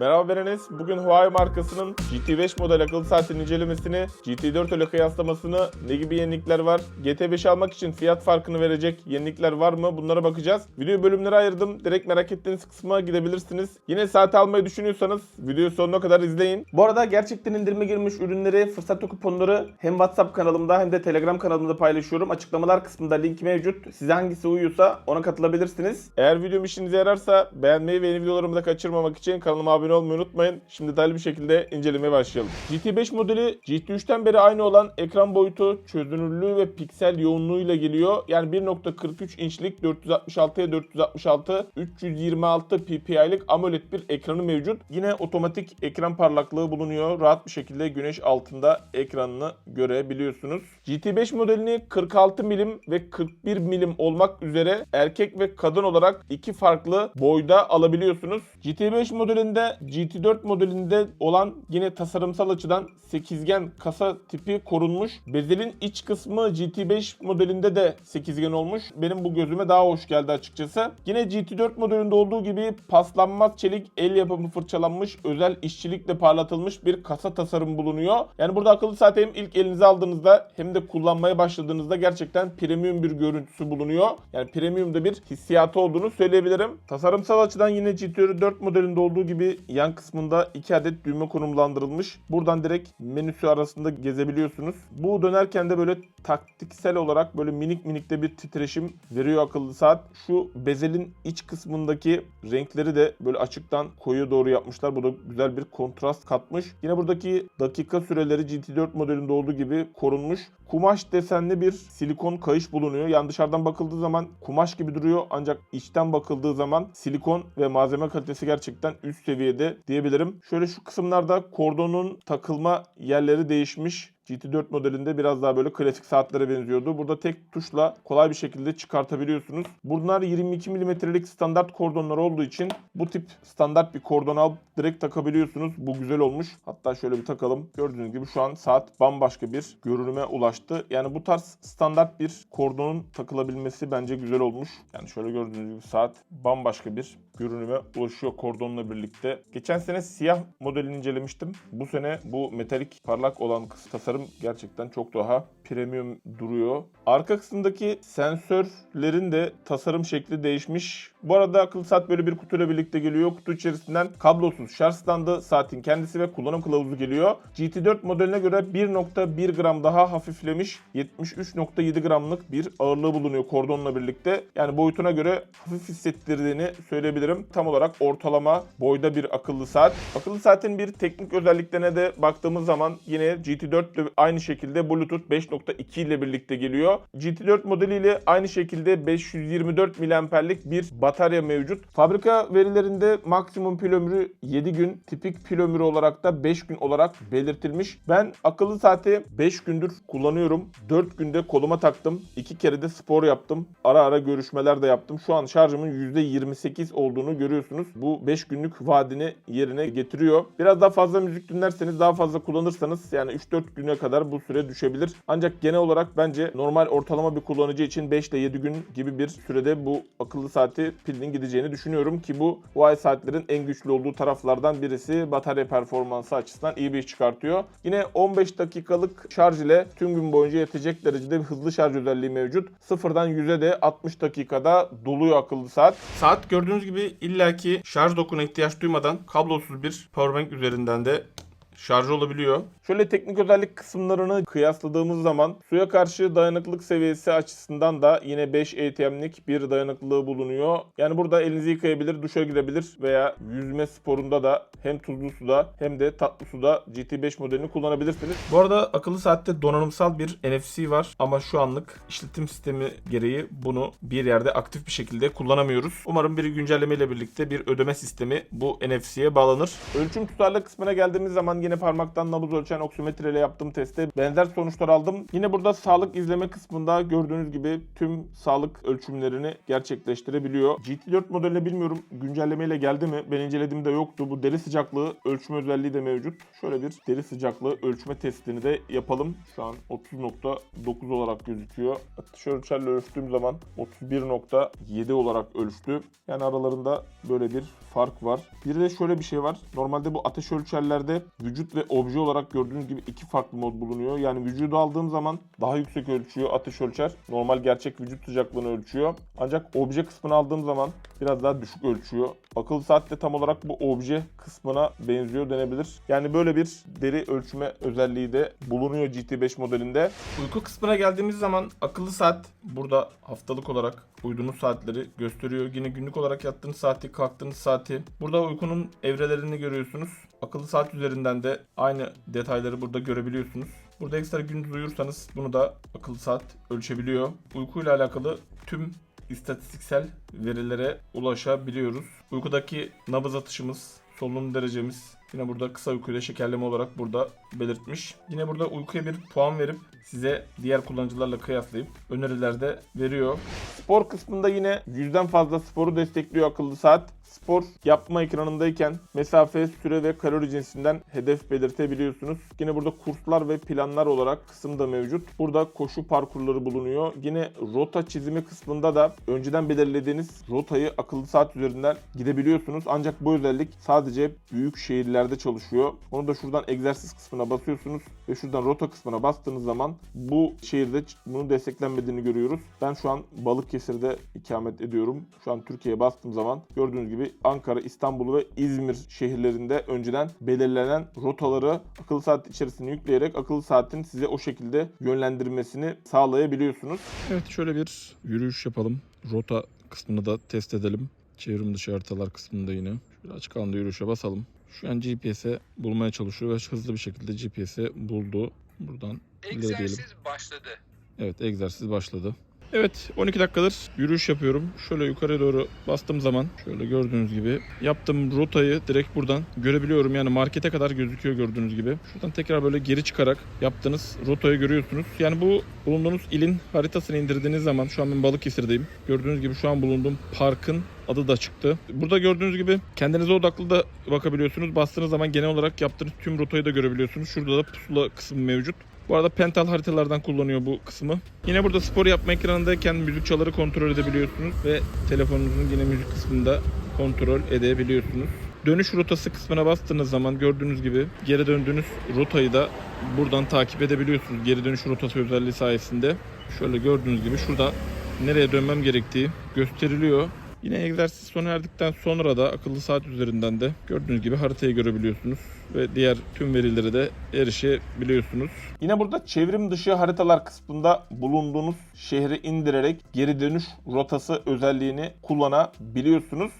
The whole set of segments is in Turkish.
Merhaba ben Enes. Bugün Huawei markasının GT5 model akıllı saatin incelemesini, GT4 ile kıyaslamasını, ne gibi yenilikler var, GT5 almak için fiyat farkını verecek yenilikler var mı bunlara bakacağız. Videoyu bölümlere ayırdım. Direkt merak ettiğiniz kısma gidebilirsiniz. Yine saat almayı düşünüyorsanız videoyu sonuna kadar izleyin. Bu arada gerçekten indirime girmiş ürünleri, fırsat kuponları hem WhatsApp kanalımda hem de Telegram kanalımda paylaşıyorum. Açıklamalar kısmında link mevcut. Size hangisi uyuyorsa ona katılabilirsiniz. Eğer videom işinize yararsa beğenmeyi ve yeni videolarımı da kaçırmamak için kanalıma abone olmayı unutmayın. Şimdi detaylı bir şekilde incelemeye başlayalım. GT5 modeli GT3'ten beri aynı olan ekran boyutu, çözünürlüğü ve piksel yoğunluğuyla geliyor. Yani 1.43 inçlik 466'ya 466 326 ppi'lik AMOLED bir ekranı mevcut. Yine otomatik ekran parlaklığı bulunuyor. Rahat bir şekilde güneş altında ekranını görebiliyorsunuz. GT5 modelini 46 milim ve 41 milim olmak üzere erkek ve kadın olarak iki farklı boyda alabiliyorsunuz. GT5 modelinde GT4 modelinde olan yine tasarımsal açıdan sekizgen kasa tipi korunmuş. Bezelin iç kısmı GT5 modelinde de sekizgen olmuş. Benim bu gözüme daha hoş geldi açıkçası. Yine GT4 modelinde olduğu gibi paslanmaz çelik el yapımı fırçalanmış özel işçilikle parlatılmış bir kasa tasarımı bulunuyor. Yani burada akıllı saati hem ilk elinize aldığınızda hem de kullanmaya başladığınızda gerçekten premium bir görüntüsü bulunuyor. Yani premiumda bir hissiyatı olduğunu söyleyebilirim. Tasarımsal açıdan yine GT4 modelinde olduğu gibi yan kısmında iki adet düğme konumlandırılmış. Buradan direkt menüsü arasında gezebiliyorsunuz. Bu dönerken de böyle taktiksel olarak böyle minik minik de bir titreşim veriyor akıllı saat. Şu bezelin iç kısmındaki renkleri de böyle açıktan koyu doğru yapmışlar. Bu da güzel bir kontrast katmış. Yine buradaki dakika süreleri GT4 modelinde olduğu gibi korunmuş. Kumaş desenli bir silikon kayış bulunuyor. Yani dışarıdan bakıldığı zaman kumaş gibi duruyor ancak içten bakıldığı zaman silikon ve malzeme kalitesi gerçekten üst seviyede diyebilirim. Şöyle şu kısımlarda kordonun takılma yerleri değişmiş. GT4 modelinde biraz daha böyle klasik saatlere benziyordu. Burada tek tuşla kolay bir şekilde çıkartabiliyorsunuz. Bunlar 22 mm'lik standart kordonlar olduğu için bu tip standart bir kordon alıp direkt takabiliyorsunuz. Bu güzel olmuş. Hatta şöyle bir takalım. Gördüğünüz gibi şu an saat bambaşka bir görünüme ulaştı. Yani bu tarz standart bir kordonun takılabilmesi bence güzel olmuş. Yani şöyle gördüğünüz gibi saat bambaşka bir görünüme ulaşıyor kordonla birlikte. Geçen sene siyah modelini incelemiştim. Bu sene bu metalik parlak olan kısa tasarım gerçekten çok daha premium duruyor. Arka kısımdaki sensörlerin de tasarım şekli değişmiş. Bu arada akıllı saat böyle bir kutuyla birlikte geliyor. Kutu içerisinden kablosuz şarj standı, saatin kendisi ve kullanım kılavuzu geliyor. GT4 modeline göre 1.1 gram daha hafiflemiş 73.7 gramlık bir ağırlığı bulunuyor kordonla birlikte. Yani boyutuna göre hafif hissettirdiğini söyleyebilirim. Tam olarak ortalama boyda bir akıllı saat. Akıllı saatin bir teknik özelliklerine de baktığımız zaman yine GT4 ile aynı şekilde Bluetooth 5.2 ile birlikte geliyor. GT4 modeliyle aynı şekilde 524 miliamperlik bir batarya mevcut. Fabrika verilerinde maksimum pil ömrü 7 gün, tipik pil ömrü olarak da 5 gün olarak belirtilmiş. Ben akıllı saati 5 gündür kullanıyorum. 4 günde koluma taktım. 2 kere de spor yaptım. Ara ara görüşmeler de yaptım. Şu an şarjımın %28 olduğunu görüyorsunuz. Bu 5 günlük vaadini yerine getiriyor. Biraz daha fazla müzik dinlerseniz, daha fazla kullanırsanız yani 3-4 güne kadar bu süre düşebilir. Ancak genel olarak bence normal ortalama bir kullanıcı için 5 ile 7 gün gibi bir sürede bu akıllı saati pilinin gideceğini düşünüyorum ki bu Huawei saatlerin en güçlü olduğu taraflardan birisi batarya performansı açısından iyi bir iş çıkartıyor. Yine 15 dakikalık şarj ile tüm gün boyunca yetecek derecede bir hızlı şarj özelliği mevcut. Sıfırdan 100'e de 60 dakikada doluyor akıllı saat. Saat gördüğünüz gibi illaki şarj dokuna ihtiyaç duymadan kablosuz bir powerbank üzerinden de şarj olabiliyor. Şöyle teknik özellik kısımlarını kıyasladığımız zaman suya karşı dayanıklılık seviyesi açısından da yine 5 ATM'lik bir dayanıklılığı bulunuyor. Yani burada elinizi yıkayabilir, duşa girebilir veya yüzme sporunda da hem tuzlu suda hem de tatlı suda GT5 modelini kullanabilirsiniz. Bu arada akıllı saatte donanımsal bir NFC var ama şu anlık işletim sistemi gereği bunu bir yerde aktif bir şekilde kullanamıyoruz. Umarım bir güncelleme ile birlikte bir ödeme sistemi bu NFC'ye bağlanır. Ölçüm tutarlı kısmına geldiğimiz zaman yine parmaktan nabız ölçen oksimetre yaptığım testte benzer sonuçlar aldım. Yine burada sağlık izleme kısmında gördüğünüz gibi tüm sağlık ölçümlerini gerçekleştirebiliyor. GT4 modeline bilmiyorum güncellemeyle geldi mi? Ben incelediğimde yoktu. Bu deri sıcaklığı ölçme özelliği de mevcut. Şöyle bir deri sıcaklığı ölçme testini de yapalım. Şu an 30.9 olarak gözüküyor. Atış ölçtüğüm zaman 31.7 olarak ölçtü. Yani aralarında böyle bir fark var. Bir de şöyle bir şey var. Normalde bu ateş ölçerlerde vücut ve obje olarak gördüğünüz gibi iki farklı mod bulunuyor. Yani vücudu aldığım zaman daha yüksek ölçüyor ateş ölçer. Normal gerçek vücut sıcaklığını ölçüyor. Ancak obje kısmını aldığım zaman biraz daha düşük ölçüyor. Akıllı saat de tam olarak bu obje kısmına benziyor denebilir. Yani böyle bir deri ölçme özelliği de bulunuyor GT5 modelinde. Uyku kısmına geldiğimiz zaman akıllı saat burada haftalık olarak uyuduğunuz saatleri gösteriyor. Yine günlük olarak yattığınız saati, kalktığınız saati. Burada uykunun evrelerini görüyorsunuz. Akıllı saat üzerinden de aynı detayları burada görebiliyorsunuz. Burada ekstra gündüz uyursanız bunu da akıllı saat ölçebiliyor. Uykuyla alakalı tüm istatistiksel verilere ulaşabiliyoruz. Uykudaki nabız atışımız, solunum derecemiz yine burada kısa uykuyla şekerleme olarak burada belirtmiş. Yine burada uykuya bir puan verip size diğer kullanıcılarla kıyaslayıp önerilerde veriyor. Spor kısmında yine yüzden fazla sporu destekliyor akıllı saat. Spor yapma ekranındayken mesafe, süre ve kalori cinsinden hedef belirtebiliyorsunuz. Yine burada kurslar ve planlar olarak kısım da mevcut. Burada koşu parkurları bulunuyor. Yine rota çizimi kısmında da önceden belirlediğiniz rotayı akıllı saat üzerinden gidebiliyorsunuz. Ancak bu özellik sadece büyük şehirlerde çalışıyor. Onu da şuradan egzersiz kısmına basıyorsunuz ve şuradan rota kısmına bastığınız zaman bu şehirde bunun desteklenmediğini görüyoruz. Ben şu an Balıkesir'de ikamet ediyorum. Şu an Türkiye'ye bastığım zaman gördüğünüz gibi Ankara, İstanbul ve İzmir şehirlerinde önceden belirlenen rotaları akıllı saat içerisine yükleyerek akıllı saatin size o şekilde yönlendirmesini sağlayabiliyorsunuz. Evet şöyle bir yürüyüş yapalım. Rota kısmını da test edelim. Çevrim dışı haritalar kısmında yine. Şöyle açık alanda yürüyüşe basalım. Şu an GPS'e bulmaya çalışıyor ve hızlı bir şekilde GPS'e buldu. Buradan ileri diyelim. Egzersiz başladı. Evet egzersiz başladı. Evet 12 dakikadır yürüyüş yapıyorum. Şöyle yukarıya doğru bastığım zaman şöyle gördüğünüz gibi yaptığım rotayı direkt buradan görebiliyorum. Yani markete kadar gözüküyor gördüğünüz gibi. Şuradan tekrar böyle geri çıkarak yaptığınız rotayı görüyorsunuz. Yani bu bulunduğunuz ilin haritasını indirdiğiniz zaman şu an ben Balıkesir'deyim. Gördüğünüz gibi şu an bulunduğum parkın adı da çıktı. Burada gördüğünüz gibi kendinize odaklı da bakabiliyorsunuz. Bastığınız zaman genel olarak yaptığınız tüm rotayı da görebiliyorsunuz. Şurada da pusula kısmı mevcut. Bu arada Pental haritalardan kullanıyor bu kısmı. Yine burada spor yapma ekranındayken müzik çaları kontrol edebiliyorsunuz ve telefonunuzun yine müzik kısmında kontrol edebiliyorsunuz. Dönüş rotası kısmına bastığınız zaman gördüğünüz gibi geri döndüğünüz rotayı da buradan takip edebiliyorsunuz. Geri dönüş rotası özelliği sayesinde. Şöyle gördüğünüz gibi şurada nereye dönmem gerektiği gösteriliyor. Yine egzersiz sona erdikten sonra da akıllı saat üzerinden de gördüğünüz gibi haritayı görebiliyorsunuz ve diğer tüm verilere de erişebiliyorsunuz. Yine burada çevrim dışı haritalar kısmında bulunduğunuz şehri indirerek geri dönüş rotası özelliğini kullanabiliyorsunuz.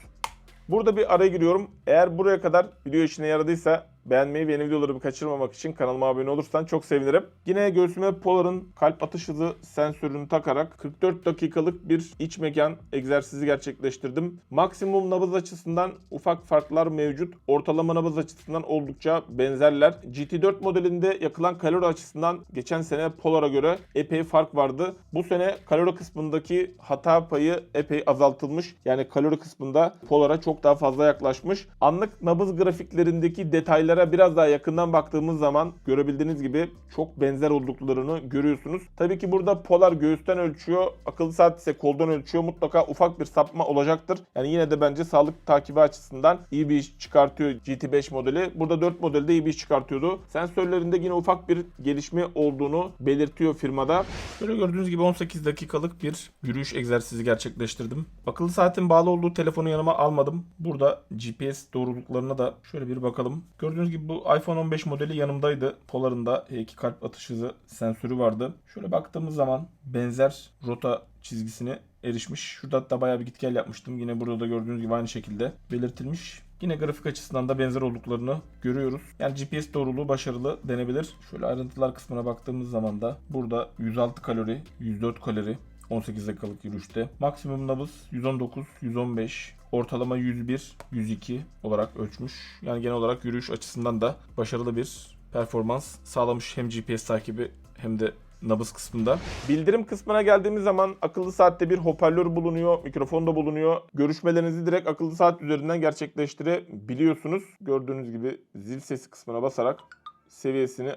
Burada bir araya giriyorum. Eğer buraya kadar video işine yaradıysa beğenmeyi ve yeni videolarımı kaçırmamak için kanalıma abone olursan çok sevinirim. Yine göğsüme Polar'ın kalp atış hızı sensörünü takarak 44 dakikalık bir iç mekan egzersizi gerçekleştirdim. Maksimum nabız açısından ufak farklar mevcut. Ortalama nabız açısından oldukça benzerler. GT4 modelinde yakılan kalori açısından geçen sene Polar'a göre epey fark vardı. Bu sene kalori kısmındaki hata payı epey azaltılmış. Yani kalori kısmında Polar'a çok daha fazla yaklaşmış. Anlık nabız grafiklerindeki detaylara biraz daha yakından baktığımız zaman görebildiğiniz gibi çok benzer olduklarını görüyorsunuz. Tabii ki burada Polar göğüsten ölçüyor, akıllı saat ise koldan ölçüyor. Mutlaka ufak bir sapma olacaktır. Yani yine de bence sağlık takibi açısından iyi bir iş çıkartıyor GT5 modeli. Burada 4 modelde iyi bir iş çıkartıyordu. Sensörlerinde yine ufak bir gelişme olduğunu belirtiyor firmada. Böyle gördüğünüz gibi 18 dakikalık bir yürüyüş egzersizi gerçekleştirdim. Akıllı saatin bağlı olduğu telefonu yanıma almadım. Burada GPS doğruluklarına da şöyle bir bakalım. Gördüğünüz gibi bu iPhone 15 modeli yanımdaydı. Polar'ın da iki kalp atış hızı sensörü vardı. Şöyle baktığımız zaman benzer rota çizgisine erişmiş. Şurada hatta bayağı bir git gel yapmıştım. Yine burada da gördüğünüz gibi aynı şekilde belirtilmiş. Yine grafik açısından da benzer olduklarını görüyoruz. Yani GPS doğruluğu başarılı denebilir. Şöyle ayrıntılar kısmına baktığımız zaman da burada 106 kalori, 104 kalori 18 dakikalık yürüyüşte. Maksimum nabız 119, 115, ortalama 101, 102 olarak ölçmüş. Yani genel olarak yürüyüş açısından da başarılı bir performans sağlamış hem GPS takibi hem de nabız kısmında. Bildirim kısmına geldiğimiz zaman akıllı saatte bir hoparlör bulunuyor, mikrofon da bulunuyor. Görüşmelerinizi direkt akıllı saat üzerinden gerçekleştirebiliyorsunuz. Gördüğünüz gibi zil sesi kısmına basarak seviyesini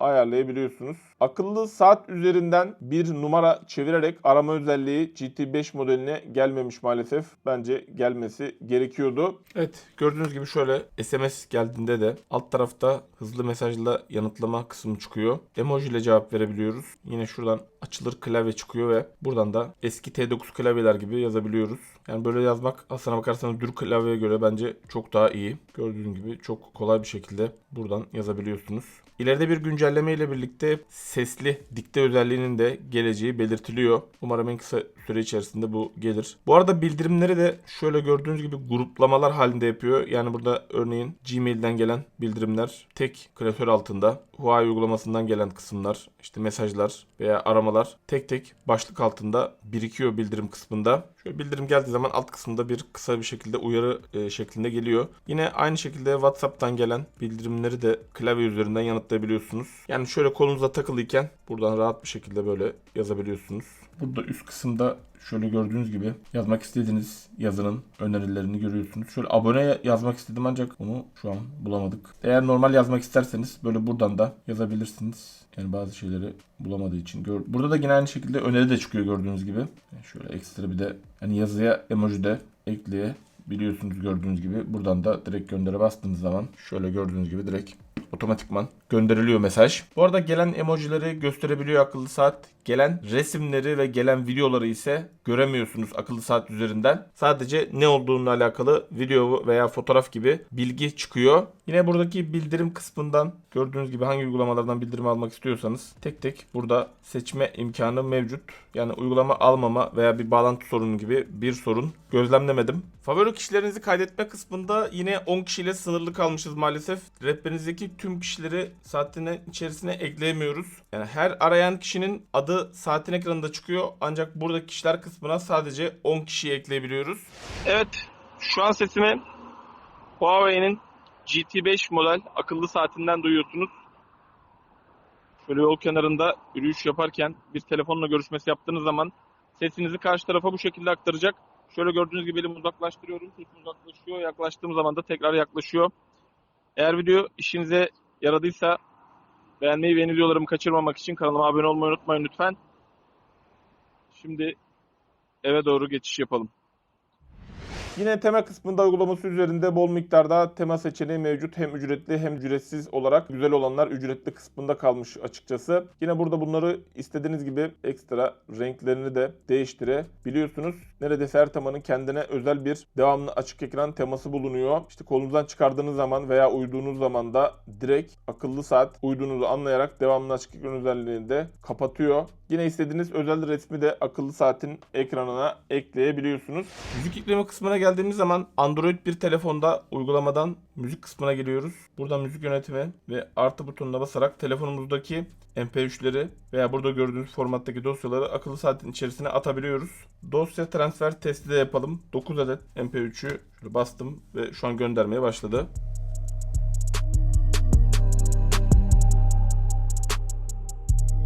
ayarlayabiliyorsunuz. Akıllı saat üzerinden bir numara çevirerek arama özelliği GT5 modeline gelmemiş maalesef. Bence gelmesi gerekiyordu. Evet gördüğünüz gibi şöyle SMS geldiğinde de alt tarafta hızlı mesajla yanıtlama kısmı çıkıyor. Emoji ile cevap verebiliyoruz. Yine şuradan açılır klavye çıkıyor ve buradan da eski T9 klavyeler gibi yazabiliyoruz. Yani böyle yazmak aslına bakarsanız dür klavyeye göre bence çok daha iyi. Gördüğünüz gibi çok kolay bir şekilde buradan yazabiliyorsunuz. İleride bir güncelleme ile birlikte sesli dikte özelliğinin de geleceği belirtiliyor. Umarım en kısa süre içerisinde bu gelir. Bu arada bildirimleri de şöyle gördüğünüz gibi gruplamalar halinde yapıyor. Yani burada örneğin Gmail'den gelen bildirimler tek klasör altında. Huawei uygulamasından gelen kısımlar, işte mesajlar veya aramalar tek tek başlık altında birikiyor bildirim kısmında. Şöyle bildirim geldiği zaman alt kısımda bir kısa bir şekilde uyarı e, şeklinde geliyor. Yine aynı şekilde WhatsApp'tan gelen bildirimleri de klavye üzerinden yanıtlayabiliyorsunuz. Yani şöyle kolunuza takılıyken buradan rahat bir şekilde böyle yazabiliyorsunuz. Burada üst kısımda şöyle gördüğünüz gibi yazmak istediğiniz yazının önerilerini görüyorsunuz. Şöyle abone yazmak istedim ancak onu şu an bulamadık. Eğer normal yazmak isterseniz böyle buradan da yazabilirsiniz. Yani bazı şeyleri bulamadığı için. Burada da yine aynı şekilde öneri de çıkıyor gördüğünüz gibi. Yani şöyle ekstra bir de hani yazıya emoji de ekleyebiliyorsunuz gördüğünüz gibi. Buradan da direkt göndere bastığınız zaman şöyle gördüğünüz gibi direkt otomatikman gönderiliyor mesaj. Bu arada gelen emojileri gösterebiliyor akıllı saat. Gelen resimleri ve gelen videoları ise göremiyorsunuz akıllı saat üzerinden. Sadece ne olduğunun alakalı video veya fotoğraf gibi bilgi çıkıyor. Yine buradaki bildirim kısmından gördüğünüz gibi hangi uygulamalardan bildirim almak istiyorsanız tek tek burada seçme imkanı mevcut. Yani uygulama almama veya bir bağlantı sorunu gibi bir sorun gözlemlemedim. Favori kişilerinizi kaydetme kısmında yine 10 kişiyle sınırlı kalmışız maalesef. Rehberinizdeki tüm kişileri saatin içerisine ekleyemiyoruz. Yani her arayan kişinin adı saatin ekranında çıkıyor. Ancak buradaki kişiler kısmına sadece 10 kişiyi ekleyebiliyoruz. Evet, şu an sesimi Huawei'nin GT5 model akıllı saatinden duyuyorsunuz. Şöyle yol kenarında yürüyüş yaparken bir telefonla görüşmesi yaptığınız zaman sesinizi karşı tarafa bu şekilde aktaracak. Şöyle gördüğünüz gibi elimi uzaklaştırıyorum. Sesim uzaklaşıyor. Yaklaştığım zaman da tekrar yaklaşıyor. Eğer video işinize yaradıysa beğenmeyi ve yeni videolarımı kaçırmamak için kanalıma abone olmayı unutmayın lütfen. Şimdi eve doğru geçiş yapalım. Yine tema kısmında uygulaması üzerinde bol miktarda tema seçeneği mevcut. Hem ücretli hem ücretsiz olarak güzel olanlar ücretli kısmında kalmış açıkçası. Yine burada bunları istediğiniz gibi ekstra renklerini de değiştirebiliyorsunuz. Neredeyse her temanın kendine özel bir devamlı açık ekran teması bulunuyor. İşte kolunuzdan çıkardığınız zaman veya uyuduğunuz zaman da direkt akıllı saat uyuduğunuzu anlayarak devamlı açık ekran özelliğini de kapatıyor. Yine istediğiniz özel resmi de akıllı saatin ekranına ekleyebiliyorsunuz. Müzik yükleme kısmına geldiğimiz zaman Android bir telefonda uygulamadan müzik kısmına geliyoruz. Buradan müzik yönetimi ve artı butonuna basarak telefonumuzdaki MP3'leri veya burada gördüğünüz formattaki dosyaları akıllı saatin içerisine atabiliyoruz. Dosya transfer testi de yapalım. 9 adet MP3'ü şöyle bastım ve şu an göndermeye başladı.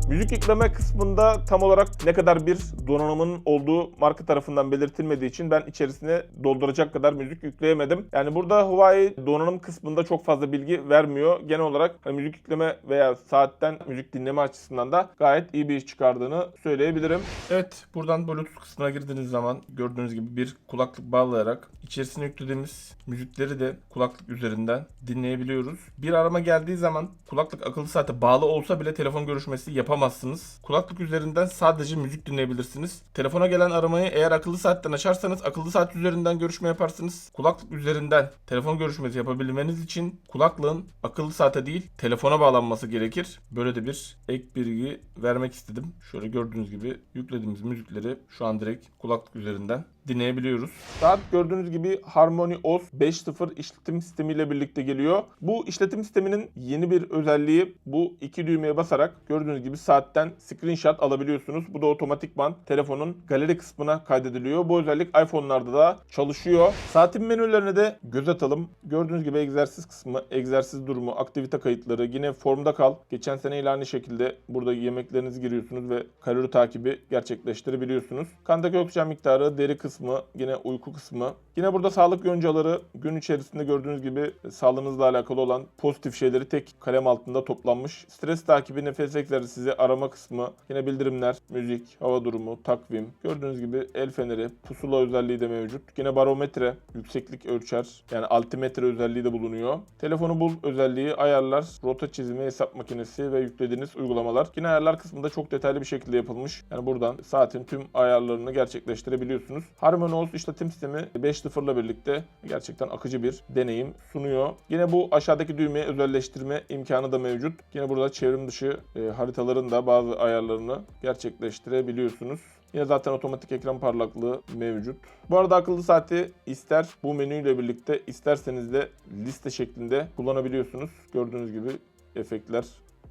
Müzik yükleme kısmında tam olarak ne kadar bir donanımın olduğu marka tarafından belirtilmediği için ben içerisine dolduracak kadar müzik yükleyemedim. Yani burada Huawei donanım kısmında çok fazla bilgi vermiyor. Genel olarak hani müzik yükleme veya saatten müzik dinleme açısından da gayet iyi bir iş çıkardığını söyleyebilirim. Evet buradan Bluetooth kısmına girdiğiniz zaman gördüğünüz gibi bir kulaklık bağlayarak içerisine yüklediğimiz müzikleri de kulaklık üzerinden dinleyebiliyoruz. Bir arama geldiği zaman kulaklık akıllı saate bağlı olsa bile telefon görüşmesi yapamazsınız. Kulaklık üzerinden sadece müzik dinleyebilirsiniz. Telefona gelen aramayı eğer akıllı saatten açarsanız akıllı saat üzerinden görüşme yaparsınız. Kulaklık üzerinden telefon görüşmesi yapabilmeniz için kulaklığın akıllı saate değil telefona bağlanması gerekir. Böyle de bir ek bilgi vermek istedim. Şöyle gördüğünüz gibi yüklediğimiz müzikleri şu an direkt kulaklık üzerinden dinleyebiliyoruz. Saat gördüğünüz gibi Harmony OS 5.0 işletim sistemiyle birlikte geliyor. Bu işletim sisteminin yeni bir özelliği bu iki düğmeye basarak gördüğünüz gibi saatten screenshot alabiliyorsunuz. Bu da otomatikman telefonun galeri kısmına kaydediliyor. Bu özellik iPhone'larda da çalışıyor. Saatin menülerine de göz atalım. Gördüğünüz gibi egzersiz kısmı, egzersiz durumu, aktivite kayıtları, yine formda kal. Geçen seneyle aynı şekilde burada yemeklerinizi giriyorsunuz ve kalori takibi gerçekleştirebiliyorsunuz. Kandaki oksijen miktarı, deri kısmı, yine uyku kısmı. Yine burada sağlık yoncaları gün içerisinde gördüğünüz gibi sağlığınızla alakalı olan pozitif şeyleri tek kalem altında toplanmış. Stres takibi, nefes egzersizi, arama kısmı, yine bildirimler, müzik, hava durumu, takvim. Gördüğünüz gibi el feneri, pusula özelliği de mevcut. Yine barometre, yükseklik ölçer. Yani altimetre özelliği de bulunuyor. Telefonu bul özelliği, ayarlar, rota çizimi, hesap makinesi ve yüklediğiniz uygulamalar. Yine ayarlar kısmında çok detaylı bir şekilde yapılmış. Yani buradan saatin tüm ayarlarını gerçekleştirebiliyorsunuz. Harmony OS işletim sistemi 5.0 ile birlikte gerçekten akıcı bir deneyim sunuyor. Yine bu aşağıdaki düğmeye özelleştirme imkanı da mevcut. Yine burada çevrim dışı e, haritaların da bazı ayarlarını gerçekleştirebiliyorsunuz. Yine zaten otomatik ekran parlaklığı mevcut. Bu arada akıllı saati ister bu menüyle birlikte isterseniz de liste şeklinde kullanabiliyorsunuz. Gördüğünüz gibi efektler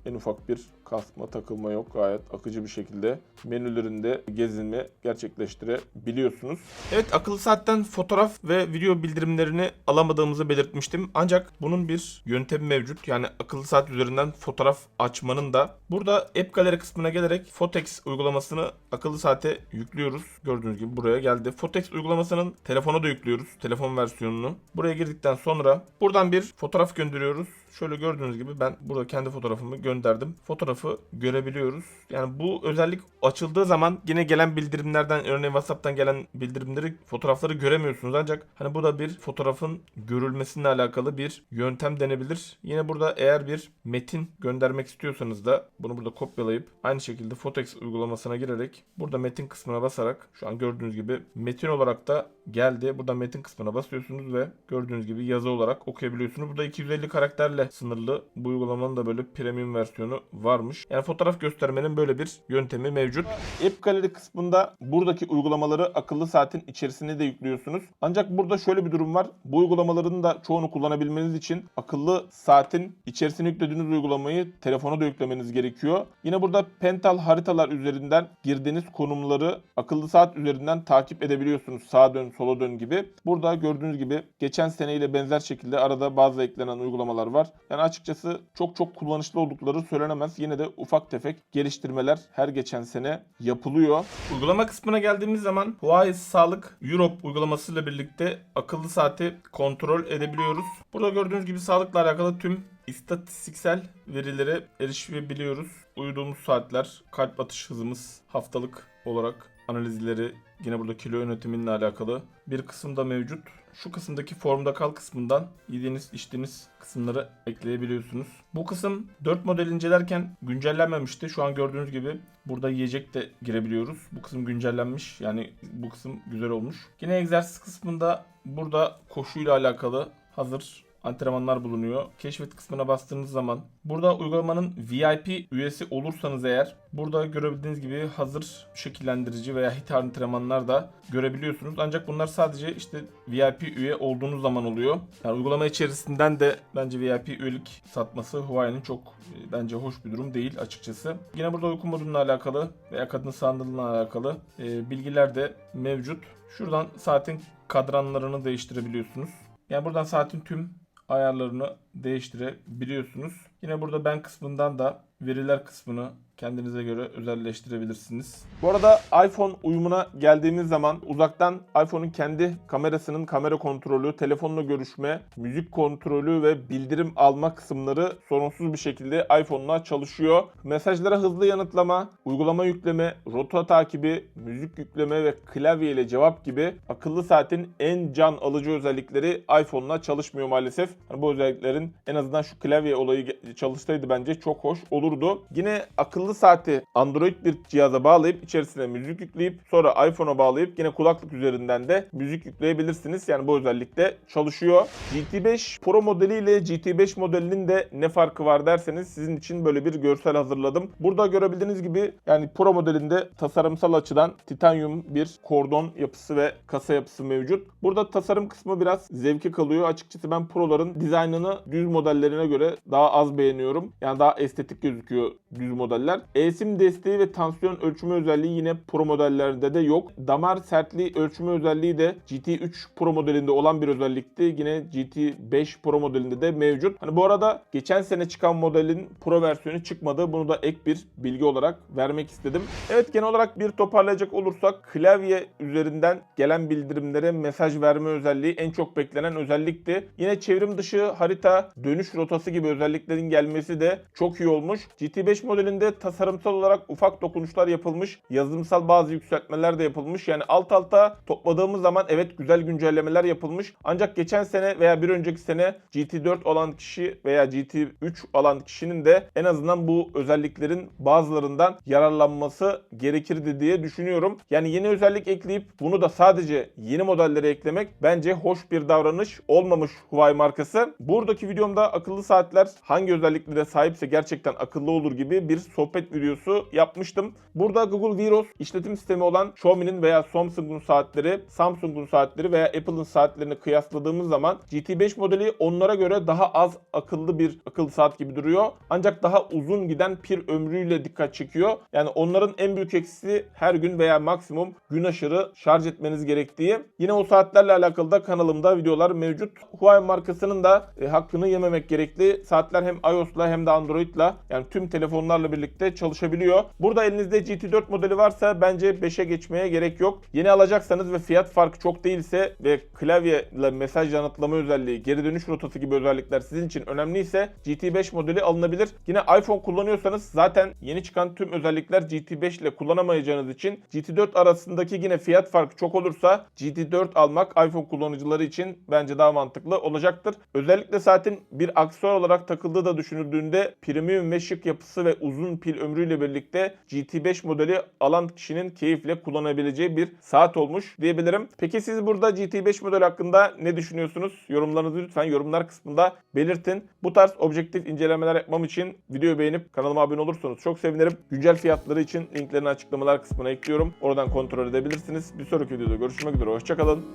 en ufak bir kasma takılma yok. Gayet akıcı bir şekilde menülerinde gezinme gerçekleştirebiliyorsunuz. Evet akıllı saatten fotoğraf ve video bildirimlerini alamadığımızı belirtmiştim. Ancak bunun bir yöntemi mevcut. Yani akıllı saat üzerinden fotoğraf açmanın da. Burada App Gallery kısmına gelerek Fotex uygulamasını akıllı saate yüklüyoruz. Gördüğünüz gibi buraya geldi. Fotex uygulamasının telefona da yüklüyoruz. Telefon versiyonunu. Buraya girdikten sonra buradan bir fotoğraf gönderiyoruz. Şöyle gördüğünüz gibi ben burada kendi fotoğrafımı gönderdim. Fotoğrafı görebiliyoruz. Yani bu özellik açıldığı zaman yine gelen bildirimlerden örneğin WhatsApp'tan gelen bildirimleri fotoğrafları göremiyorsunuz. Ancak hani bu da bir fotoğrafın görülmesiyle alakalı bir yöntem denebilir. Yine burada eğer bir metin göndermek istiyorsanız da bunu burada kopyalayıp aynı şekilde Fotex uygulamasına girerek burada metin kısmına basarak şu an gördüğünüz gibi metin olarak da geldi. Burada metin kısmına basıyorsunuz ve gördüğünüz gibi yazı olarak okuyabiliyorsunuz. Burada 250 karakterle sınırlı. Bu uygulamanın da böyle premium versiyonu varmış. Yani fotoğraf göstermenin böyle bir yöntemi mevcut. App Gallery kısmında buradaki uygulamaları akıllı saatin içerisine de yüklüyorsunuz. Ancak burada şöyle bir durum var. Bu uygulamaların da çoğunu kullanabilmeniz için akıllı saatin içerisine yüklediğiniz uygulamayı telefona da yüklemeniz gerekiyor. Yine burada Pental haritalar üzerinden girdiğiniz konumları akıllı saat üzerinden takip edebiliyorsunuz. Sağa dön, sola dön gibi. Burada gördüğünüz gibi geçen seneyle benzer şekilde arada bazı eklenen uygulamalar var. Yani açıkçası çok çok kullanışlı oldukları söylenemez. Yine de ufak tefek geliştirmeler her geçen sene yapılıyor. Uygulama kısmına geldiğimiz zaman Huawei Sağlık Europe uygulamasıyla birlikte akıllı saati kontrol edebiliyoruz. Burada gördüğünüz gibi sağlıkla alakalı tüm istatistiksel verilere erişebiliyoruz. Uyuduğumuz saatler, kalp atış hızımız, haftalık olarak analizleri yine burada kilo yönetiminle alakalı bir kısım da mevcut. Şu kısımdaki formda kal kısmından yediğiniz içtiğiniz kısımları ekleyebiliyorsunuz. Bu kısım 4 model incelerken güncellenmemişti. Şu an gördüğünüz gibi burada yiyecek de girebiliyoruz. Bu kısım güncellenmiş. Yani bu kısım güzel olmuş. Yine egzersiz kısmında burada koşuyla alakalı hazır antrenmanlar bulunuyor. Keşfet kısmına bastığınız zaman burada uygulamanın VIP üyesi olursanız eğer burada görebildiğiniz gibi hazır şekillendirici veya hit antrenmanlar da görebiliyorsunuz. Ancak bunlar sadece işte VIP üye olduğunuz zaman oluyor. Yani uygulama içerisinden de bence VIP üyelik satması Huawei'nin çok e, bence hoş bir durum değil açıkçası. Yine burada uyku modununla alakalı veya kadın sandalına alakalı e, bilgiler de mevcut. Şuradan saatin kadranlarını değiştirebiliyorsunuz. Yani buradan saatin tüm ayarlarını değiştirebiliyorsunuz. Yine burada ben kısmından da veriler kısmını kendinize göre özelleştirebilirsiniz. Bu arada iPhone uyumuna geldiğimiz zaman uzaktan iPhone'un kendi kamerasının kamera kontrolü, telefonla görüşme, müzik kontrolü ve bildirim alma kısımları sorunsuz bir şekilde iPhone'la çalışıyor. Mesajlara hızlı yanıtlama, uygulama yükleme, rota takibi, müzik yükleme ve klavye ile cevap gibi akıllı saatin en can alıcı özellikleri iPhone'la çalışmıyor maalesef. Yani bu özelliklerin en azından şu klavye olayı çalışsaydı bence çok hoş olurdu. Yine akıllı akıllı saati Android bir cihaza bağlayıp içerisine müzik yükleyip sonra iPhone'a bağlayıp yine kulaklık üzerinden de müzik yükleyebilirsiniz. Yani bu özellikle çalışıyor. GT5 Pro modeli ile GT5 modelinin de ne farkı var derseniz sizin için böyle bir görsel hazırladım. Burada görebildiğiniz gibi yani Pro modelinde tasarımsal açıdan titanyum bir kordon yapısı ve kasa yapısı mevcut. Burada tasarım kısmı biraz zevki kalıyor. Açıkçası ben Pro'ların dizaynını düz modellerine göre daha az beğeniyorum. Yani daha estetik gözüküyor düz modeller. E-sim desteği ve tansiyon ölçümü özelliği yine Pro modellerde de yok. Damar sertliği ölçümü özelliği de GT3 Pro modelinde olan bir özellikti. Yine GT5 Pro modelinde de mevcut. Hani bu arada geçen sene çıkan modelin Pro versiyonu çıkmadı. Bunu da ek bir bilgi olarak vermek istedim. Evet genel olarak bir toparlayacak olursak klavye üzerinden gelen bildirimlere mesaj verme özelliği en çok beklenen özellikti. Yine çevrim dışı harita, dönüş rotası gibi özelliklerin gelmesi de çok iyi olmuş. GT5 modelinde tasarımsal olarak ufak dokunuşlar yapılmış. Yazılımsal bazı yükseltmeler de yapılmış. Yani alt alta topladığımız zaman evet güzel güncellemeler yapılmış. Ancak geçen sene veya bir önceki sene GT4 olan kişi veya GT3 alan kişinin de en azından bu özelliklerin bazılarından yararlanması gerekirdi diye düşünüyorum. Yani yeni özellik ekleyip bunu da sadece yeni modellere eklemek bence hoş bir davranış olmamış Huawei markası. Buradaki videomda akıllı saatler hangi özelliklere sahipse gerçekten akıllı olur gibi bir sohbet videosu yapmıştım. Burada Google Veros işletim sistemi olan Xiaomi'nin veya Samsung'un saatleri, Samsung'un saatleri veya Apple'ın saatlerini kıyasladığımız zaman GT5 modeli onlara göre daha az akıllı bir akıllı saat gibi duruyor. Ancak daha uzun giden pil ömrüyle dikkat çekiyor. Yani onların en büyük eksisi her gün veya maksimum gün aşırı şarj etmeniz gerektiği. Yine o saatlerle alakalı da kanalımda videolar mevcut. Huawei markasının da e, hakkını yememek gerekli. Saatler hem iOS'la hem de Android'la yani tüm telefonlarla birlikte çalışabiliyor. Burada elinizde GT4 modeli varsa bence 5'e geçmeye gerek yok. Yeni alacaksanız ve fiyat farkı çok değilse ve klavye ile mesaj yanıtlama özelliği, geri dönüş rotası gibi özellikler sizin için önemliyse GT5 modeli alınabilir. Yine iPhone kullanıyorsanız zaten yeni çıkan tüm özellikler GT5 ile kullanamayacağınız için GT4 arasındaki yine fiyat farkı çok olursa GT4 almak iPhone kullanıcıları için bence daha mantıklı olacaktır. Özellikle saatin bir aksesuar olarak takıldığı da düşünüldüğünde premium ve şık yapısı ve uzun pil ömrüyle birlikte GT5 modeli alan kişinin keyifle kullanabileceği bir saat olmuş diyebilirim. Peki siz burada GT5 model hakkında ne düşünüyorsunuz? Yorumlarınızı lütfen yorumlar kısmında belirtin. Bu tarz objektif incelemeler yapmam için videoyu beğenip kanalıma abone olursanız çok sevinirim. Güncel fiyatları için linklerini açıklamalar kısmına ekliyorum. Oradan kontrol edebilirsiniz. Bir sonraki videoda görüşmek üzere. Hoşçakalın.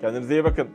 Kendinize iyi bakın.